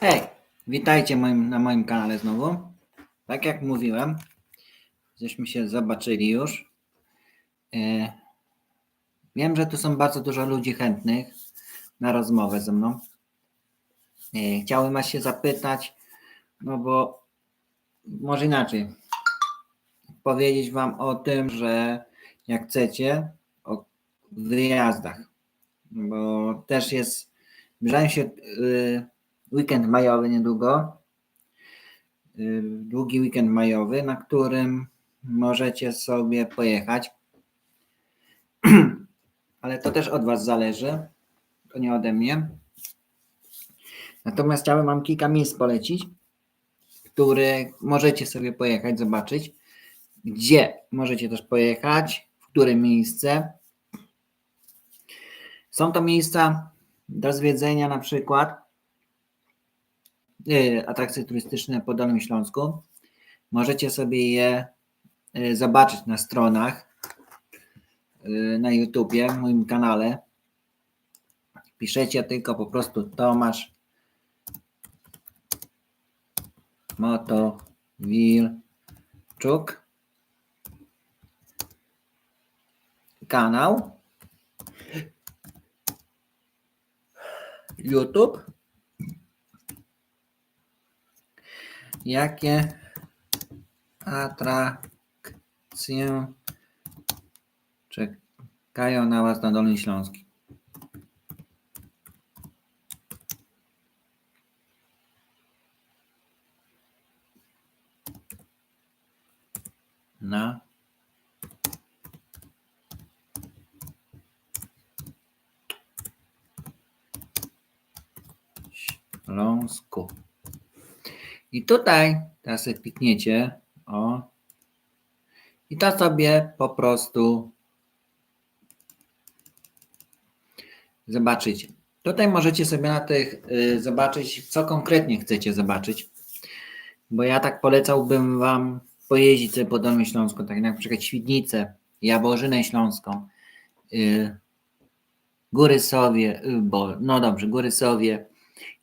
Hej, witajcie moim, na moim kanale znowu. Tak jak mówiłem, żeśmy się zobaczyli już. E, wiem, że tu są bardzo dużo ludzi chętnych na rozmowę ze mną. Chciałem was się zapytać, no bo może inaczej, powiedzieć wam o tym, że jak chcecie, o wyjazdach, bo też jest, zbliżają się y, weekend majowy niedługo, y, długi weekend majowy, na którym możecie sobie pojechać, ale to też od was zależy, to nie ode mnie. Natomiast chciałem wam kilka miejsc polecić, które możecie sobie pojechać, zobaczyć, gdzie możecie też pojechać, w które miejsce. Są to miejsca do zwiedzenia na przykład atrakcje turystyczne po Dolnym Śląsku. Możecie sobie je y, zobaczyć na stronach y, na YouTubie, w moim kanale. Piszecie tylko po prostu Tomasz Motowilczuk kanał YouTube jakie atrakcje czekają na Was na Dolny Śląski na Śląsku. I tutaj teraz sobie klikniecie, o, i to sobie po prostu zobaczycie. Tutaj możecie sobie na tych y, zobaczyć, co konkretnie chcecie zobaczyć, bo ja tak polecałbym Wam pojeździć sobie po Dolnym Śląsku, tak na przykład Świdnicę, Jaworzynę Śląską, y, Góry Sowie, y, bo, no dobrze, Góry Sowie,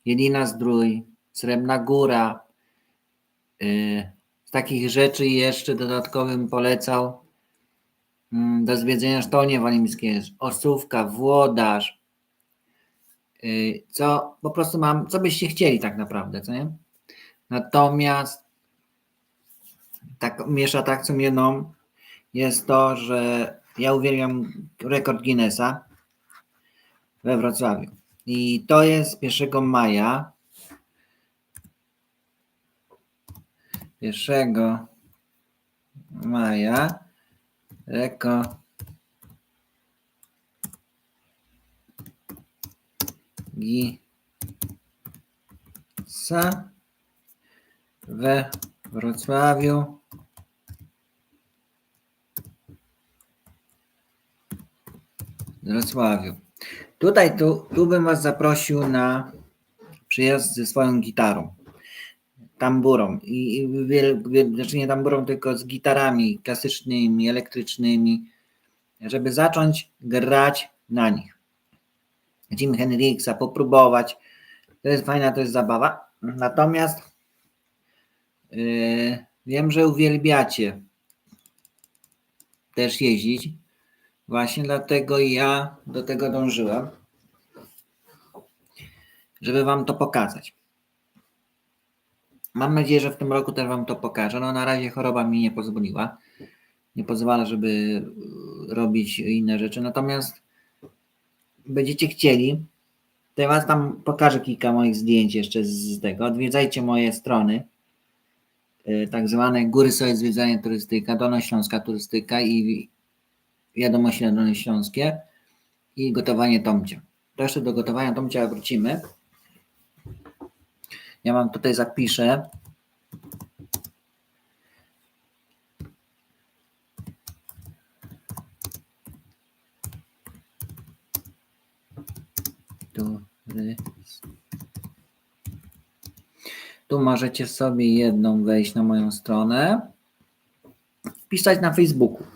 Jelina Zdrój, Srebrna Góra. Y, Z takich rzeczy jeszcze dodatkowym polecał mm, do zwiedzenia Sztolnie Walimskie, Osówka, Włodarz, y, co po prostu mam, co byście chcieli tak naprawdę, co nie? Natomiast tak miesza atrakcją jedną jest to, że ja uwielbiam rekord Guinnessa we Wrocławiu. I to jest 1 maja. 1 maja. Reko. Guinnessa we Wrocławiu. Wrocławiu. Tutaj tu, tu bym Was zaprosił na przyjazd ze swoją gitarą, tamburą. I, wiel, wiel, znaczy nie tamburą, tylko z gitarami klasycznymi, elektrycznymi, żeby zacząć grać na nich. Jim Hendrixa, popróbować. To jest fajna, to jest zabawa. Natomiast yy, wiem, że uwielbiacie też jeździć. Właśnie dlatego ja do tego dążyłem, żeby Wam to pokazać. Mam nadzieję, że w tym roku też Wam to pokażę. No na razie choroba mi nie pozwoliła. Nie pozwala, żeby y, robić inne rzeczy. Natomiast będziecie chcieli, to ja Was tam pokażę kilka moich zdjęć jeszcze z tego. Odwiedzajcie moje strony y, tak zwane Góry sobie Zwiedzanie Turystyka, Dolnośląska Turystyka i wiadomości na Dolne Śląskie i gotowanie tomcia. To jeszcze do gotowania tomcia wrócimy. Ja mam tutaj zapiszę. Tu możecie sobie jedną wejść na moją stronę, wpisać na Facebooku.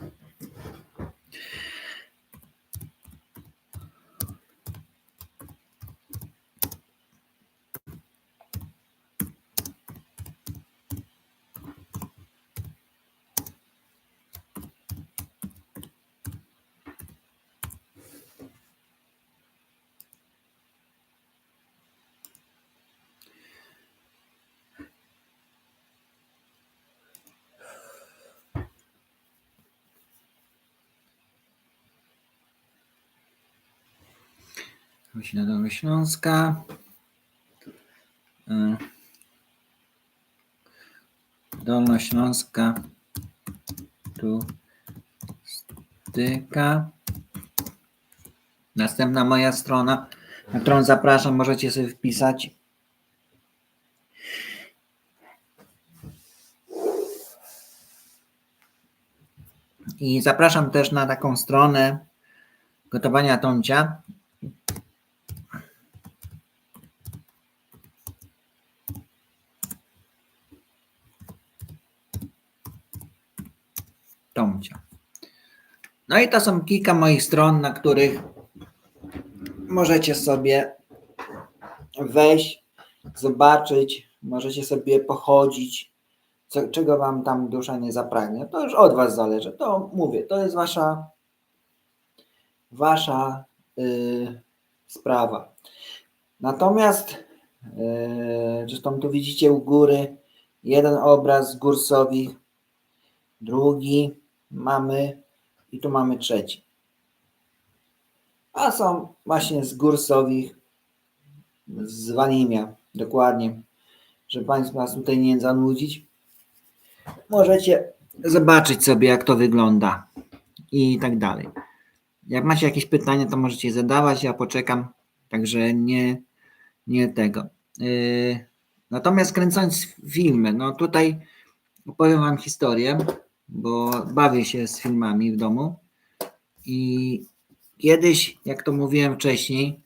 Właśnie Dolna Śląska. Y, Dolnośląska turystyka. Następna moja strona, na którą zapraszam, możecie sobie wpisać. I zapraszam też na taką stronę gotowania Tomcia. Tomcia. No i to są kilka moich stron, na których możecie sobie wejść, zobaczyć, możecie sobie pochodzić, co, czego wam tam dusza nie zapragnie. To już od was zależy. To mówię, to jest wasza wasza y, sprawa. Natomiast y, zresztą tu widzicie u góry jeden obraz z Gursowich, drugi mamy i tu mamy trzeci. A są właśnie z Gursowich, z Wanimia, dokładnie, żeby Państwa nas tutaj nie zanudzić. Możecie zobaczyć sobie, jak to wygląda i tak dalej. Jak macie jakieś pytania, to możecie je zadawać, ja poczekam, także nie, nie tego. Yy, natomiast kręcąc filmy, no tutaj opowiem Wam historię, bo bawię się z filmami w domu. I kiedyś, jak to mówiłem wcześniej,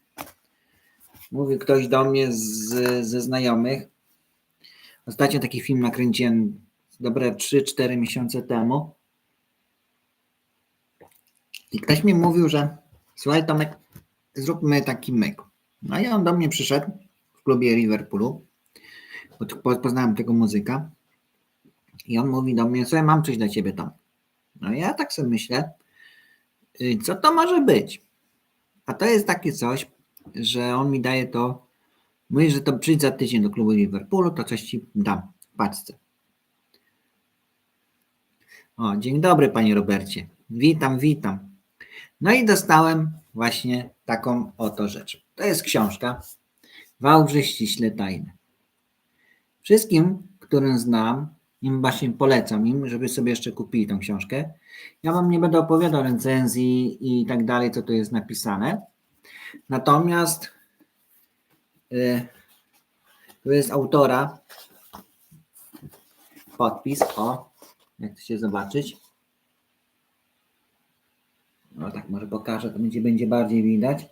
mówił ktoś do mnie z, ze znajomych, ostatnio taki film nakręciłem dobre 3-4 miesiące temu. I ktoś mi mówił, że słuchaj Tomek, zróbmy taki myk. No i on do mnie przyszedł w klubie Liverpoolu, poznałem tego muzyka i on mówi do mnie, słuchaj, mam coś dla ciebie tam. No ja tak sobie myślę, y, co to może być? A to jest takie coś, że on mi daje to, mówi, że to przyjdź za tydzień do klubu Liverpoolu, to coś ci dam w paczce. O, dzień dobry panie Robercie. Witam, witam. No i dostałem właśnie taką oto rzecz. To jest książka Wałbrzych ściśle tajne. Wszystkim, którym znam, im właśnie polecam im, żeby sobie jeszcze kupili tą książkę. Ja wam nie będę opowiadał recenzji i tak dalej, co tu jest napisane. Natomiast yy, tu jest autora podpis, o, jak chcecie zobaczyć. No tak, może pokażę, to będzie, będzie bardziej widać.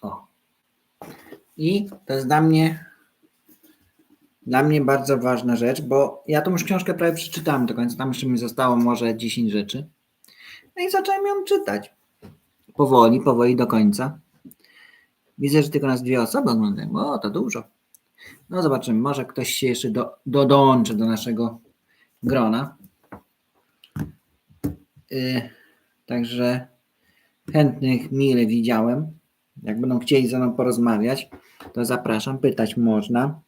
O. I to jest dla mnie dla mnie bardzo ważna rzecz, bo ja tą już książkę prawie przeczytałem do końca, tam jeszcze mi zostało może 10 rzeczy. No i zacząłem ją czytać. Powoli, powoli do końca. Widzę, że tylko nas dwie osoby oglądają. O, to dużo. No zobaczymy, może ktoś się jeszcze do, dodączy do naszego grona. Yy, także chętnych mile widziałem. Jak będą chcieli ze mną porozmawiać, to zapraszam, pytać można.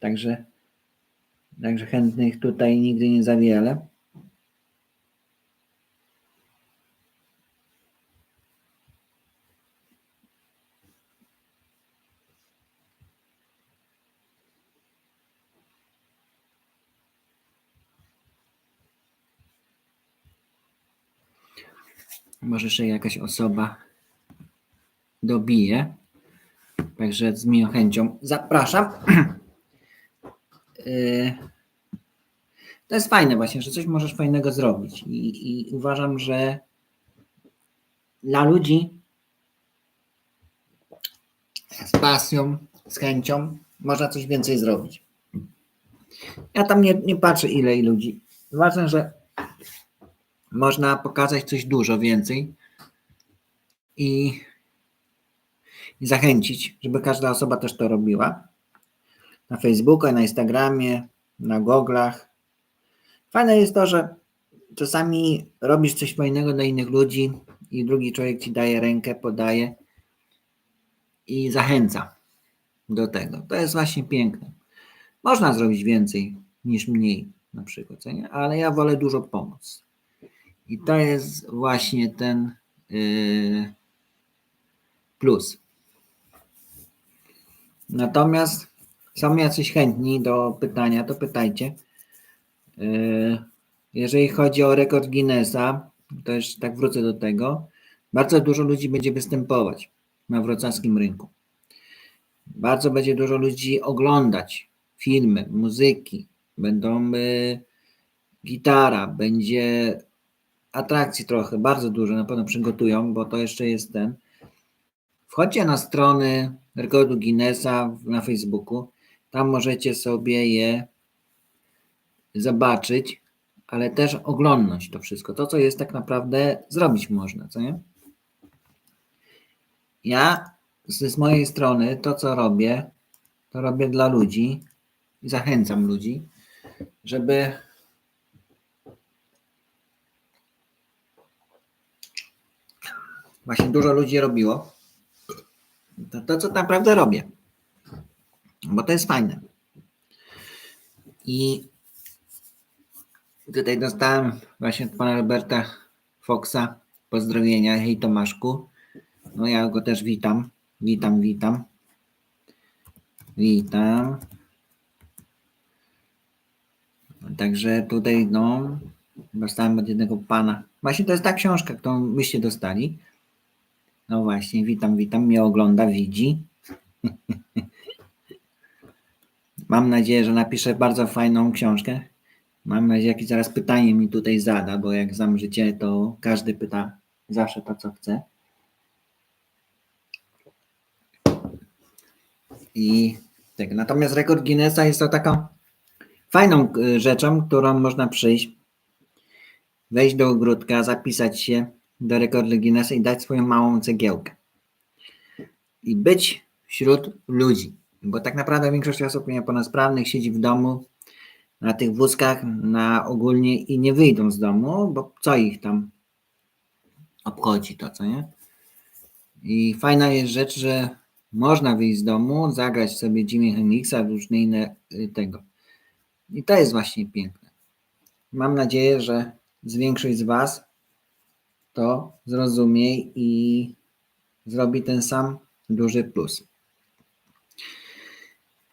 Także, także chętnych tutaj nigdy nie za wiele. Może jeszcze jakaś osoba dobije. Także z miłą chęcią zapraszam. Yy, to jest fajne właśnie, że coś możesz fajnego zrobić i, i uważam, że dla ludzi z pasją, z chęcią można coś więcej zrobić. Ja tam nie, nie patrzę ile ludzi. Ważne, że można pokazać coś dużo więcej i, i zachęcić, żeby każda osoba też to robiła na Facebooku, na Instagramie, na goglach. Fajne jest to, że czasami robisz coś fajnego dla innych ludzi i drugi człowiek ci daje rękę, podaje i zachęca do tego. To jest właśnie piękne. Można zrobić więcej niż mniej na przykład, nie? ale ja wolę dużo pomóc. I to jest właśnie ten yy, plus. Natomiast są jacyś chętni do pytania, to pytajcie. Yy, Jeżeli chodzi o rekord Guinnessa, już tak wrócę do tego. Bardzo dużo ludzi będzie występować na wrocławskim rynku. Bardzo będzie dużo ludzi oglądać filmy, muzyki. Będą y, gitara, będzie atrakcji trochę, bardzo dużo na pewno przygotują, bo to jeszcze jest ten. Wchodźcie na strony rekordu Guinnessa na Facebooku. Tam możecie sobie je zobaczyć, ale też oglądnąć to wszystko. To, co jest tak naprawdę, zrobić można, co nie? Ja z, z mojej strony to, co robię, to robię dla ludzi i zachęcam ludzi, żeby właśnie dużo ludzi robiło. To, to, co naprawdę robię. Bo to jest fajne. I tutaj dostałem właśnie od pana Roberta Foxa pozdrowienia. Hej Tomaszku. No ja go też witam. Witam, witam. Witam. Także tutaj no dostałem od jednego pana. Właśnie to jest ta książka, którą byście dostali. No właśnie, witam, witam. Mnie ogląda, widzi. Mam nadzieję, że napiszę bardzo fajną książkę. Mam nadzieję, jakieś zaraz pytanie mi tutaj zada, bo jak znam życie, to każdy pyta zawsze to, co chce. I tak, natomiast rekord Guinnessa jest to taką fajną y, rzeczą, którą można przyjść, wejść do ogródka, zapisać się do rekordu Guinnessa i dać swoją małą cegiełkę. I być wśród ludzi. Bo tak naprawdę większość osób niepełnosprawnych siedzi w domu na tych wózkach na ogólnie i nie wyjdą z domu, bo co ich tam obchodzi to, co nie? I fajna jest rzecz, że można wyjść z domu, zagrać sobie Jimmy Hendrixa, różne inne y, tego. I to jest właśnie piękne. Mam nadzieję, że większość z Was to zrozumie i zrobi ten sam duży plus.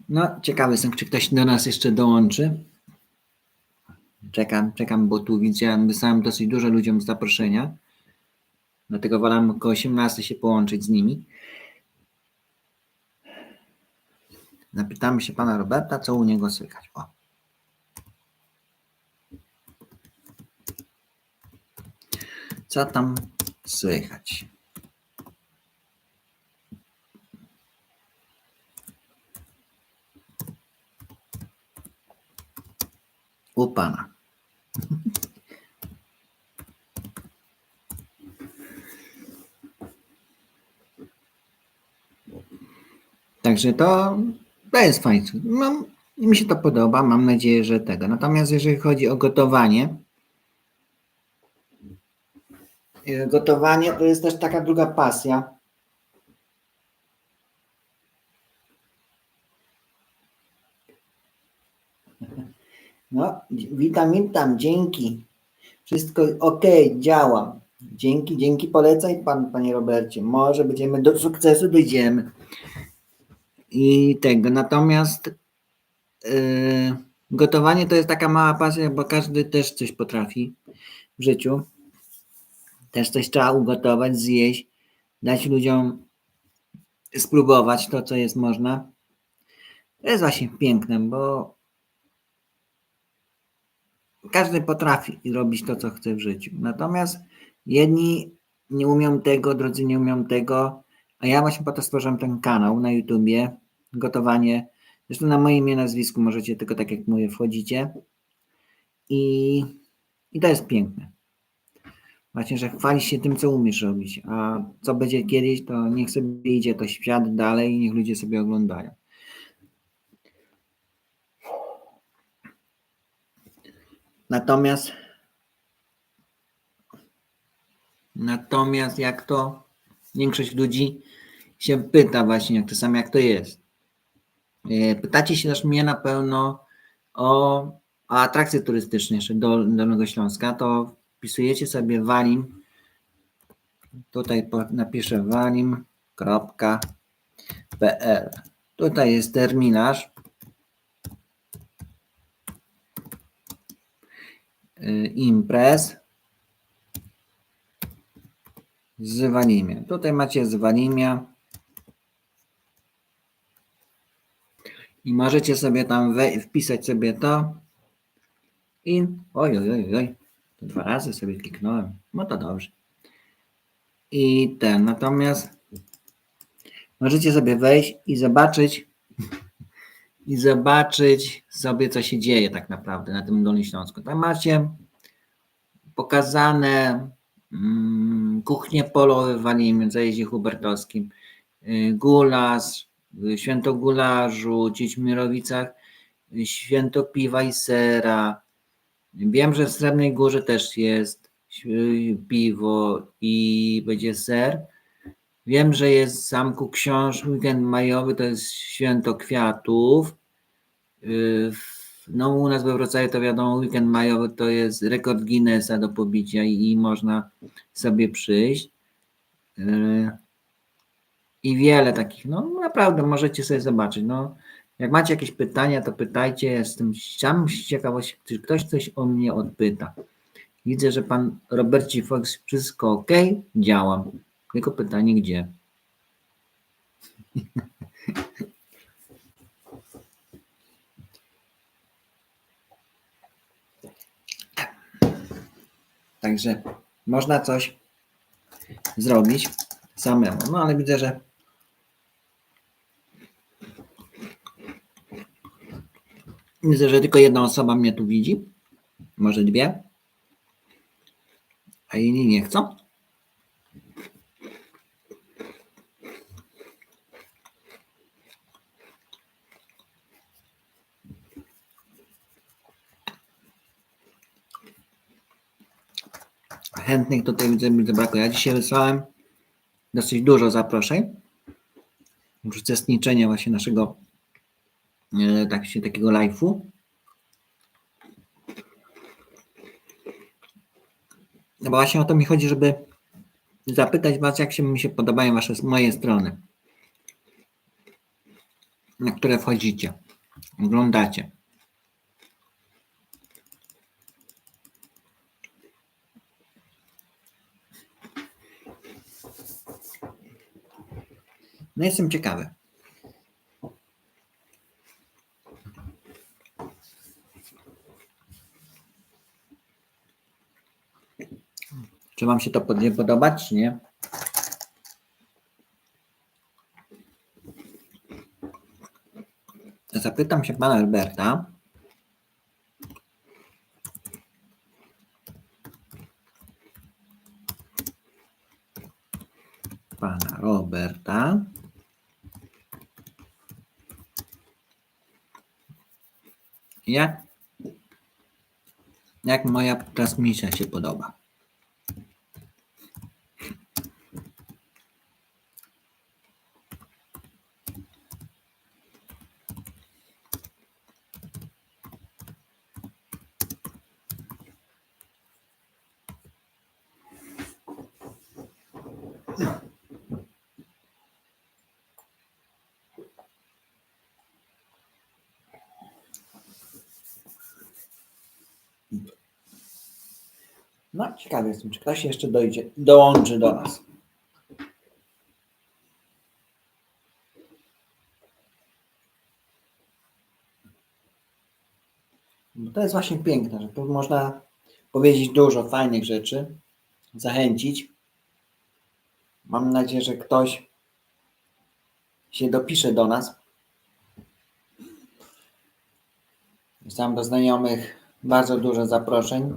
No, ciekawy jestem, czy ktoś do nas jeszcze dołączy. Czekam, czekam, bo tu widziałem, wysłałem dosyć dużo ludziom zaproszenia. Dlatego wolałem około 18 się połączyć z nimi. Zapytamy się pana Roberta, co u niego słychać. O. Co tam słychać? U pana. Także to, to jest fajne. Mam, mi się to podoba, mam nadzieję, że tego. Natomiast jeżeli chodzi o gotowanie, e, gotowanie to jest też taka druga pasja. No, witam, witam, dzięki. Wszystko ok, działa. Dzięki, dzięki, polecaj pan, panie Robercie. Może będziemy do sukcesu dojdziemy. I tego, natomiast yy, gotowanie to jest taka mała pasja, bo każdy też coś potrafi w życiu. Też coś trzeba ugotować, zjeść, dać ludziom spróbować to, co jest można. To jest właśnie piękne, bo każdy potrafi robić to, co chce w życiu. Natomiast jedni nie umią tego, drudzy nie umią tego, a ja właśnie po to stworzyłem ten kanał na YouTubie, gotowanie. Zresztą na moje imię, nazwisku możecie tylko tak jak mówię, wchodzicie. I, I to jest piękne. Właśnie, że chwalisz się tym, co umiesz robić, a co będzie kiedyś, to niech sobie idzie to świat dalej i niech ludzie sobie oglądają. Natomiast natomiast jak to większość ludzi się pyta właśnie, jak to samo jak to jest. E, Pytacie się też mnie na pewno o, o atrakcje turystyczne jeszcze do Dolnego Śląska, to wpisujecie sobie walim. Tutaj napiszę walim.pl. Tutaj jest terminarz. Imprez z. Tutaj macie z Walimia. I możecie sobie tam wpisać sobie to. I oj, oj, oj, oj. Dwa razy sobie kliknąłem. No to dobrze. I ten, natomiast możecie sobie wejść i zobaczyć i zobaczyć sobie, co się dzieje tak naprawdę na tym Dolnym Śląsku. Tam macie pokazane mm, kuchnie polowe w Walimie, w zajeździe hubertowskim, y, gulasz, y, święto gularzu, Ciećmirowicach, y, święto piwa i sera. Wiem, że w Srebrnej Górze też jest piwo i będzie ser. Wiem, że jest w Zamku Książ weekend majowy, to jest święto kwiatów. Y, No u nas we Wrocławiu to wiadomo, weekend majowy to jest rekord Guinnessa do pobicia i, i można sobie przyjść. Y, I wiele takich, no naprawdę możecie sobie zobaczyć. No, jak macie jakieś pytania, to pytajcie. Jestem sam z ciekawości, czy ktoś coś o mnie odpyta. Widzę, że pan Roberci Fox, wszystko ok, działam. Tylko pytanie, gdzie? Także można coś zrobić samemu. No ale widzę, że widzę, że tylko jedna osoba mnie tu widzi. Może dwie. A inni nie chcą. Chętnych tutaj widzę, widzę brakuje. Ja dzisiaj wysłałem dosyć dużo zaproszeń uczestniczenia właśnie naszego e, tak takiego live'u. No bo właśnie o to mi chodzi, żeby zapytać Was, jak się mi się podobają Wasze moje strony, na które wchodzicie, oglądacie. No jestem ciekawy. Czy Wam się to czy nie? Zapytam się Pana Alberta. Pana Roberta. Jak, jak moja transmisja się podoba? No, ciekawy jestem, czy ktoś jeszcze dojdzie, dołączy do nas. Bo to jest właśnie piękne, że tu można powiedzieć dużo fajnych rzeczy, zachęcić. Mam nadzieję, że ktoś się dopisze do nas. Sam do znajomych bardzo dużo zaproszeń.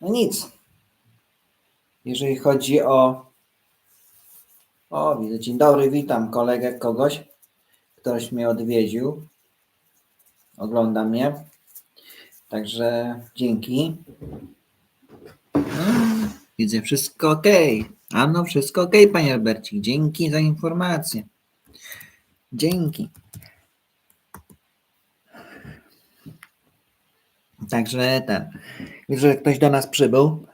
No nic. Jeżeli chodzi o. O, widzę. Dzień dobry, witam kolegę kogoś. Ktoś mnie odwiedził. Ogląda mnie. Także dzięki. Mm, Widzę wszystko ok. Ano, wszystko ok, panie Albercik. Dzięki za informację. Dzięki. Także ten. Widzę, że ktoś do nas przybył.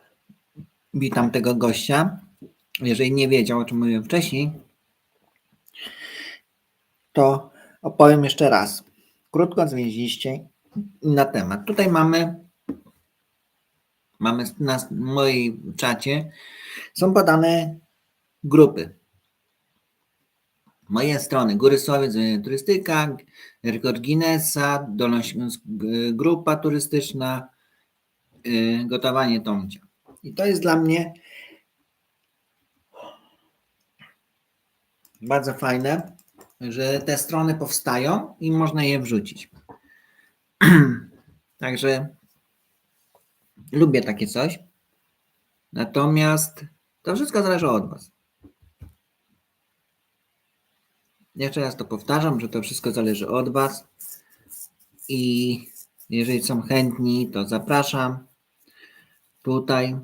Witam tego gościa. Jeżeli nie wiedział, o czym mówiłem wcześniej, to opowiem jeszcze raz. Krótko, zwięźliście na temat. Tutaj mamy, mamy na moim czacie są podane grupy. Moje strony Góry Słowiec, turystyka, rekord Guinnessa, Dolnośląsk, grupa turystyczna, y, gotowanie Tomcia. I to jest dla mnie bardzo fajne, że te strony powstają i można je wrzucić. Także lubię takie coś. Natomiast to wszystko zależy od Was. Jeszcze raz to powtarzam, że to wszystko zależy od Was. I jeżeli są chętni, to zapraszam tutaj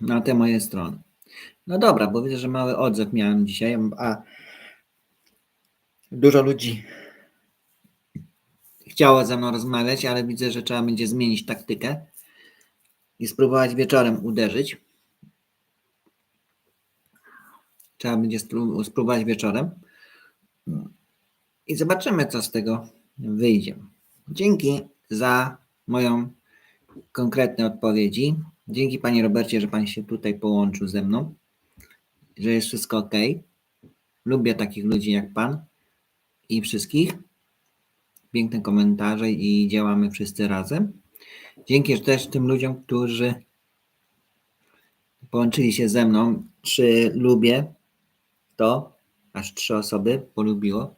na te moje strony. No dobra, bo widzę, że mały odzew miałem dzisiaj, a dużo ludzi chciało ze mną rozmawiać, ale widzę, że trzeba będzie zmienić taktykę i spróbować wieczorem uderzyć. Trzeba będzie spró- spróbować wieczorem i zobaczymy, co z tego wyjdzie. Dzięki za moją konkretne odpowiedzi. Dzięki Panie Robercie, że Pan się tutaj połączył ze mną, że jest wszystko ok. Lubię takich ludzi jak Pan i wszystkich. Piękne komentarze i działamy wszyscy razem. Dzięki też tym ludziom, którzy połączyli się ze mną. Czy lubię to? Aż trzy osoby polubiło.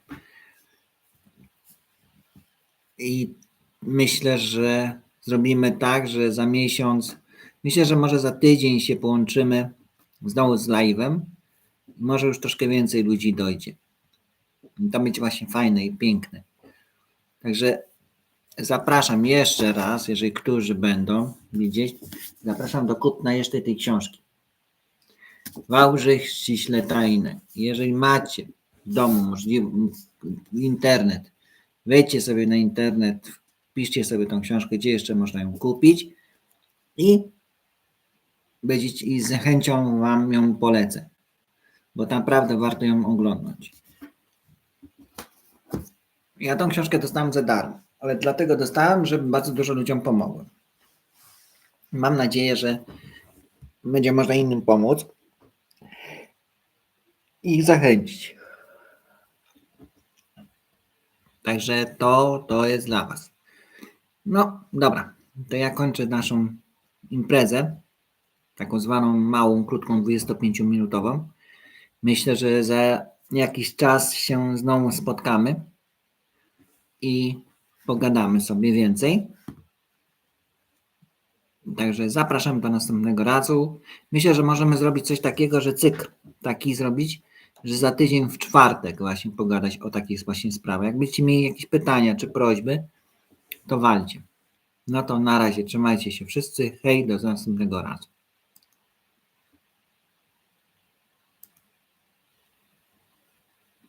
I myślę, że zrobimy tak, że za miesiąc, myślę, że może za tydzień się połączymy znowu z live'em. Może już troszkę więcej ludzi dojdzie. To będzie właśnie fajne i piękne. Także zapraszam jeszcze raz, jeżeli którzy będą widzieć, zapraszam do kupna jeszcze tej książki. Wałbrzych ściśle tajne. Jeżeli macie w domu internet, wejdźcie sobie na internet, wpiszcie sobie tą książkę, gdzie jeszcze można ją kupić i będziecie i z chęcią wam ją polecę, bo naprawdę warto ją oglądać. Ja tą książkę dostałem za darmo, ale dlatego dostałem, że bardzo dużo ludziom pomogłem. Mam nadzieję, że będzie można innym pomóc i ich zachęcić. Także to, to jest dla Was. No, dobra. To ja kończę naszą imprezę. Taką zwaną małą, krótką, 25-minutową. Myślę, że za jakiś czas się znowu spotkamy i pogadamy sobie więcej. Także zapraszam do następnego razu. Myślę, że możemy zrobić coś takiego, że cykl taki zrobić, że za tydzień w czwartek właśnie pogadać o takich właśnie sprawach. Jakbyście mieli jakieś pytania czy prośby, to walcie. No to na razie, trzymajcie się wszyscy. Hej, do następnego razu.